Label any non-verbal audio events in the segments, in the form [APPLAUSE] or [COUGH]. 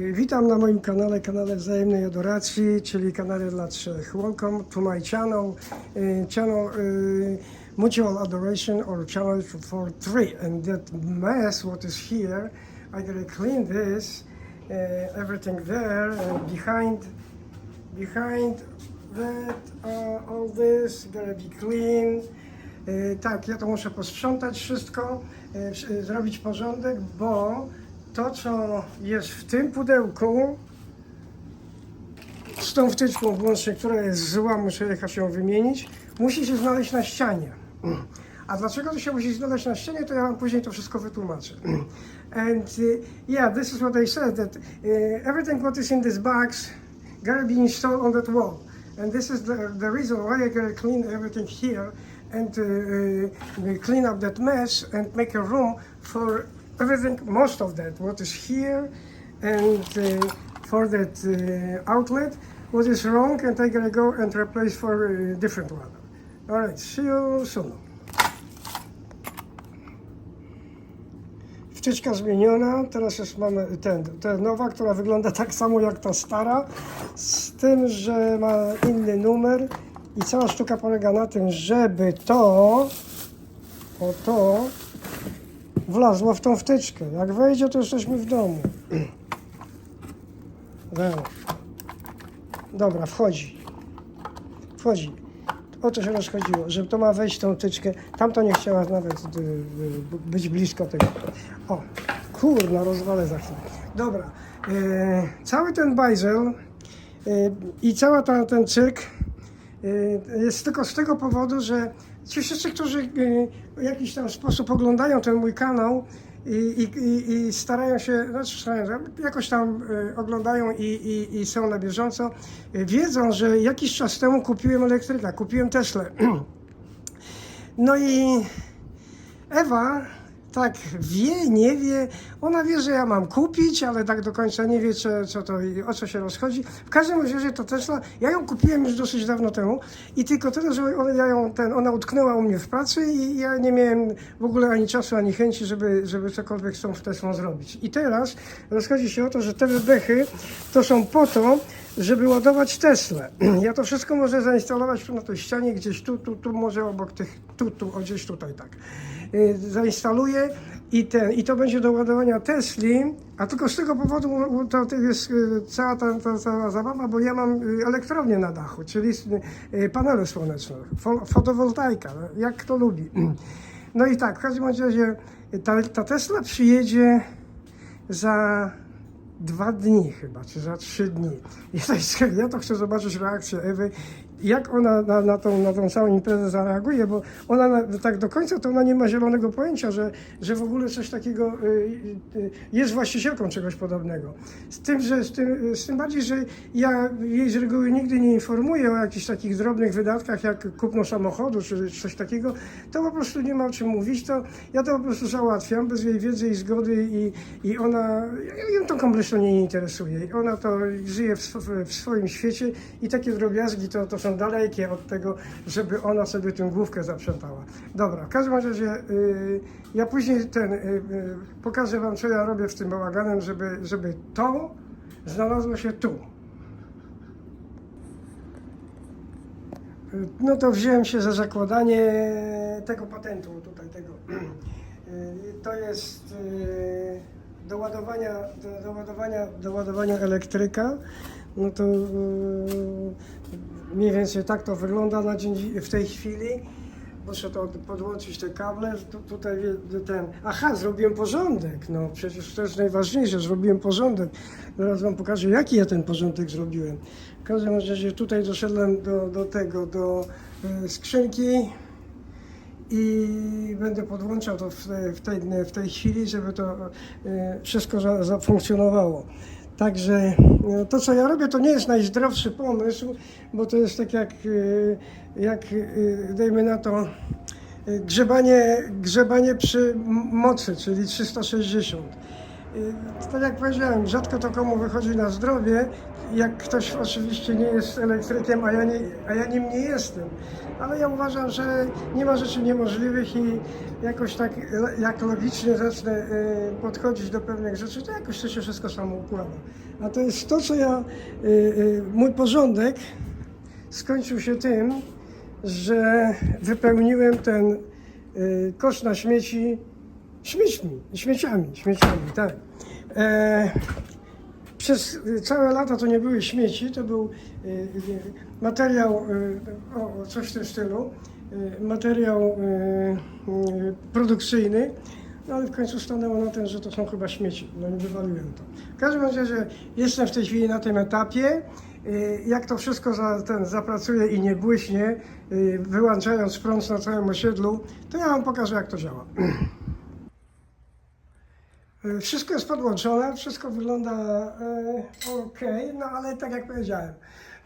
Witam na moim kanale, kanale Wzajemnej Adoracji, czyli kanale dla trzech. Welcome to my channel, y, channel y, Mutual Adoration or channel for three. And that mess, what is here, I gotta clean this, uh, everything there, and behind, behind that, uh, all this, gotta be clean. Y, Tak, ja to muszę posprzątać wszystko, wsz- zrobić porządek, bo to, co jest w tym pudełku, z tą wtyczką włącznie, która jest zła, muszę jechać ją wymienić, musi się znaleźć na ścianie. A dlaczego to się musi znaleźć na ścianie, to ja wam później to wszystko wytłumaczę. And uh, yeah, this is what I said, that uh, everything what is in this box gotta be installed on that wall. And this is the, the reason why I gotta clean everything here and uh, clean up that mess and make a room for everything, most of that, what is here and uh, for that uh, outlet, what is wrong and I gotta go and replace for a different one. All right, see you soon. Wtyczka zmieniona, teraz już mamy ten, ta nowa, która wygląda tak samo jak ta stara, z tym, że ma inny numer i cała sztuka polega na tym, żeby to, o to, wlazło w tą wtyczkę. Jak wejdzie, to jesteśmy w domu. Dobra. Dobra, wchodzi. Wchodzi. O to się rozchodziło, że to ma wejść w tą tyczkę. Tamto nie chciała nawet y, y, być blisko tego. O, kurna, rozwalę za chwilę. Dobra, e, cały ten bajzel e, i cały ten, cyk e, jest tylko z tego powodu, że ci wszyscy, którzy e, w jakiś tam sposób oglądają ten mój kanał i, i, i, starają się, znaczy starają jakoś tam e, oglądają i, i, i są na bieżąco, e, wiedzą, że jakiś czas temu kupiłem elektryka, kupiłem Teslę. [CLEARS THROAT] No i Ewa tak wie, nie wie. Ona wie, że ja mam kupić, ale tak do końca nie wie, co, co to, o co się rozchodzi. W każdym razie to Tesla, ja ją kupiłem już dosyć dawno temu i tylko tyle, że ona, ja ją, ten, ona utknęła u mnie w pracy i ja nie miałem w ogóle ani czasu, ani chęci, żeby, żeby cokolwiek z tą Teslą zrobić. I teraz rozchodzi się o to, że te wydechy to są po to, żeby ładować Teslę. [CLEARS THROAT] Ja to wszystko może zainstalować tu na tej ścianie, gdzieś tu, tu, tu, może obok tych, tu, tu, o gdzieś tutaj, tak. Y, Zainstaluję i, ten, i to będzie do ładowania Tesli, a tylko z tego powodu to, to jest y, cała ta, ta, cała zabawa, bo ja mam y, elektrownię na dachu, czyli panele słoneczne, fo- fotowoltaika, jak kto lubi. [CLEARS THROAT] No i tak, w każdym razie ta, ta Tesla przyjedzie za dwa dni chyba, czy za trzy dni. Jest, ja to chcę zobaczyć reakcję Ewy, jak ona na, na, tą, na tą całą imprezę zareaguje, bo ona na, tak do końca to ona nie ma zielonego pojęcia, że, że w ogóle coś takiego y, y, jest właścicielką czegoś podobnego. Z tym, że, z, tym, z tym bardziej, że ja jej z reguły nigdy nie informuję o jakichś takich drobnych wydatkach, jak kupno samochodu, czy coś takiego, to po prostu nie ma o czym mówić, to ja to po prostu załatwiam bez jej wiedzy i zgody i, i ona, ją to kompletnie nie interesuje. Ona to żyje w, w swoim świecie i takie drobiazgi to, to są dalekie od tego, żeby ona sobie tę główkę zaprzątała. Dobra, w każdym razie y, ja później ten, y, y, pokażę wam, co ja robię z tym bałaganem, żeby, żeby to znalazło się tu. Y, No to wziąłem się za zakładanie tego patentu tutaj tego. [CLEARS THROAT] Y, To jest do ładowania, do, do ładowania, do ładowania elektryka. No to y, mniej więcej tak to wygląda na dzień dzi- w tej chwili. Muszę to podłączyć te kable. Tu, tutaj ten. Aha, zrobiłem porządek. No przecież to jest najważniejsze, zrobiłem porządek. Zaraz wam pokażę, jaki ja ten porządek zrobiłem. W każdym razie tutaj doszedłem do, do tego, do y, skrzynki i będę podłączał to w, w, tej, w tej chwili, żeby to e, wszystko za- zafunkcjonowało. Także e, to, co ja robię, to nie jest najzdrowszy pomysł, bo to jest tak jak, e, jak e, dajmy na to, grzebanie, grzebanie przy mocy, czyli 360. y, tak jak powiedziałem, rzadko to komu wychodzi na zdrowie, jak ktoś oczywiście nie jest elektrykiem, a ja, nie, a ja nim nie jestem. Ale ja uważam, że nie ma rzeczy niemożliwych i jakoś tak, jak logicznie zacznę y, podchodzić do pewnych rzeczy, to jakoś to się wszystko samo układa. A to jest to, co ja, y, mój porządek skończył się tym, że wypełniłem ten kosz na śmieci śmiećmi, śmieciami, śmieciami, tak. E, przez całe lata to nie były śmieci, to był y, materiał, y, o, coś w tym stylu, y, materiał produkcyjny, no ale w końcu stanęło na tym, że to są chyba śmieci, no i wywaliłem to. W każdym razie jestem w tej chwili na tym etapie, jak to wszystko za, ten, zapracuje i nie błyśnie, wyłączając prąd na całym osiedlu, to ja Wam pokażę jak to działa. [CLEARS THROAT] Y, Wszystko jest podłączone, wszystko wygląda ok, no ale tak jak powiedziałem,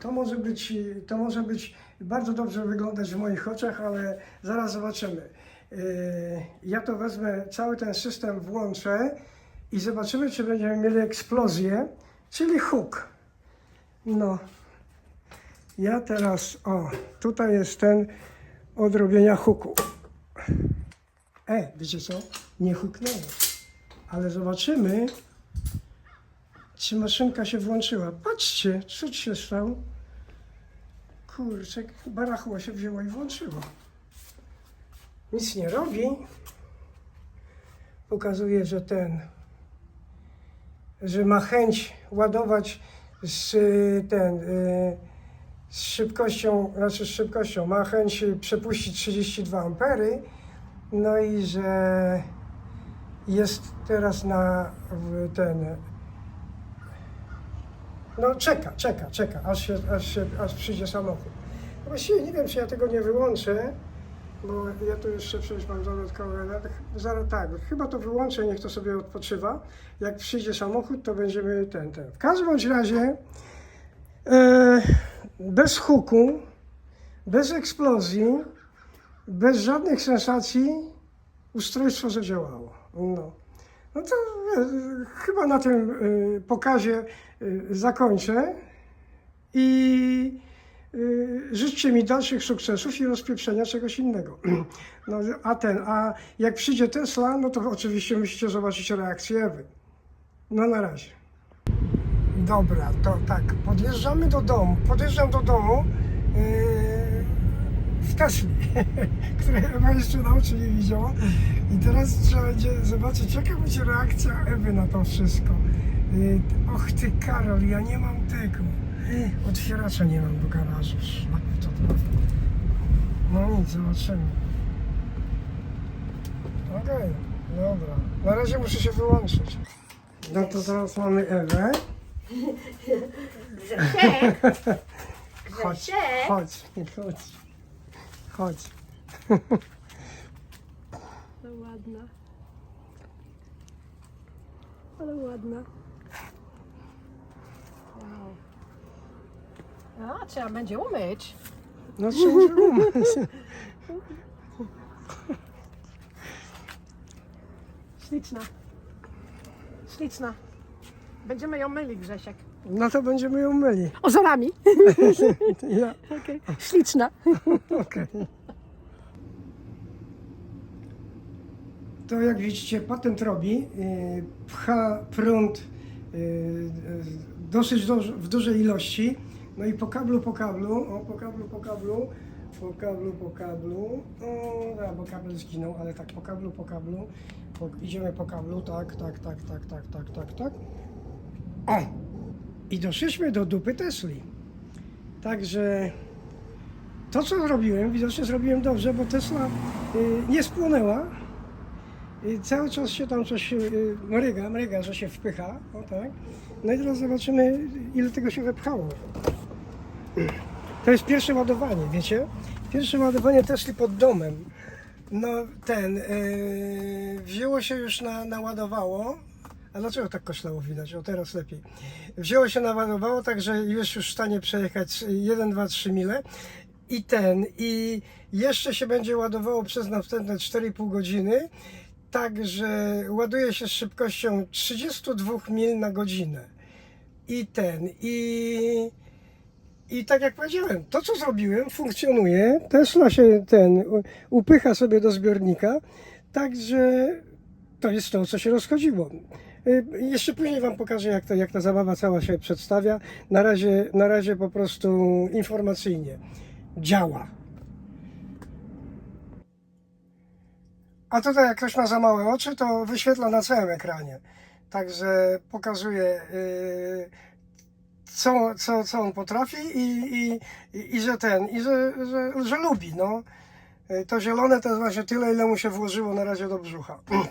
to może być, to może być bardzo dobrze wyglądać w moich oczach, ale zaraz zobaczymy. Y, Ja to wezmę, cały ten system włączę i zobaczymy, czy będziemy mieli eksplozję, czyli huk. No, ja teraz, o, tutaj jest ten od robienia huku. E, wiecie co? Nie huknęło. Ale zobaczymy, czy maszynka się włączyła. Patrzcie, ci się stało? Kurczę, barachło się wzięło i włączyło. Nic nie robi. Pokazuje, że ten, że ma chęć ładować z ten, y, z szybkością, znaczy z szybkością, ma chęć przepuścić 32 ampery, no i że jest teraz na ten. No czeka, czeka, czeka, aż, się, aż, się, aż przyjdzie samochód. Właściwie nie wiem, czy ja tego nie wyłączę, bo ja tu jeszcze przecież mam dodatkowe. Zaraz tak, chyba to wyłączę, niech to sobie odpoczywa. Jak przyjdzie samochód, to będziemy ten, ten. W każdym razie e, bez huku, bez eksplozji, bez żadnych sensacji ustrojstwo zadziałało. No, no to e, chyba na tym e, pokazie e, zakończę i życzcie mi dalszych sukcesów i rozpieprzenia czegoś innego. [CLEARS THROAT] No, a ten, a jak przyjdzie Tesla, no to oczywiście musicie zobaczyć reakcję Ewy. No na razie. Dobra, to tak, podjeżdżamy do domu, podjeżdżam do domu [LAUGHS] której Ewa jeszcze na oczy nie widziała. I teraz trzeba będzie zobaczyć, jaka będzie reakcja Ewy na to wszystko. Yy, och ty Karol, ja nie mam tego. Otwieracza nie mam do garażu. No nic, zobaczymy. Okej, dobra. Na razie muszę się wyłączyć. No to teraz mamy Ewę. Grzesiek! [LAUGHS] Chodź, chodź, chodź, chodź. [LAUGHS] Ale ładna. Ale ładna. Wow. A, trzeba będzie umyć. No trzeba się umyć. Śliczna. Śliczna. Będziemy ją myli, Grzesiek. No to będziemy ją myli. [LAUGHS] Ozorami. [LAUGHS] Ja, Okay. Śliczna. okej. To jak widzicie, patent robi, yy, pcha prąd yy, yy, dosyć w dużej ilości. No i po kablu, po kablu, o po kablu, po kablu, po kablu, po kablu, o, bo kabel zginął, ale tak po kablu, po kablu, po, idziemy po kablu, tak, tak, tak, tak, tak, tak, tak, tak. O! I doszliśmy do dupy Tesli. Także to, co zrobiłem, widocznie zrobiłem dobrze, bo Tesla y, nie spłonęła. I cały czas się tam coś y, mryga, mryga, że się wpycha. O tak. No i teraz zobaczymy, ile tego się wepchało. To jest pierwsze ładowanie, wiecie? Pierwsze ładowanie Tesli pod domem. No ten, yy, wzięło się już na, naładowało. A dlaczego tak koszlało widać? O teraz lepiej. Wzięło się naładowało, także jest już w stanie przejechać 1, 2, 3 mile. I ten, i jeszcze się będzie ładowało przez następne 4,5 godziny. tak, że ładuje się z szybkością 32 mil na godzinę. I ten, i, i tak jak powiedziałem, to co zrobiłem funkcjonuje. Tesla się ten upycha sobie do zbiornika, także to jest to, co się rozchodziło. Y, Jeszcze później Wam pokażę, jak, to, jak ta zabawa cała się przedstawia. Na razie, na razie po prostu informacyjnie. Działa. A tutaj jak ktoś ma za małe oczy, to wyświetla na całym ekranie. Także pokazuje yy, co, co, co on potrafi i, i, i, i że ten, i że, że, że lubi, no. Yy, To zielone to jest właśnie tyle, ile mu się włożyło na razie do brzucha. [CLEARS THROAT]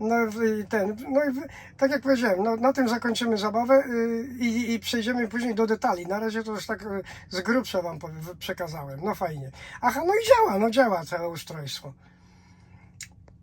No i ten, no i tak jak powiedziałem, no, na tym zakończymy zabawę yy, i, i przejdziemy później do detali. Na razie to już tak yy, z grubsza wam przekazałem. No fajnie. Aha, no i działa, no działa całe ustrojstwo.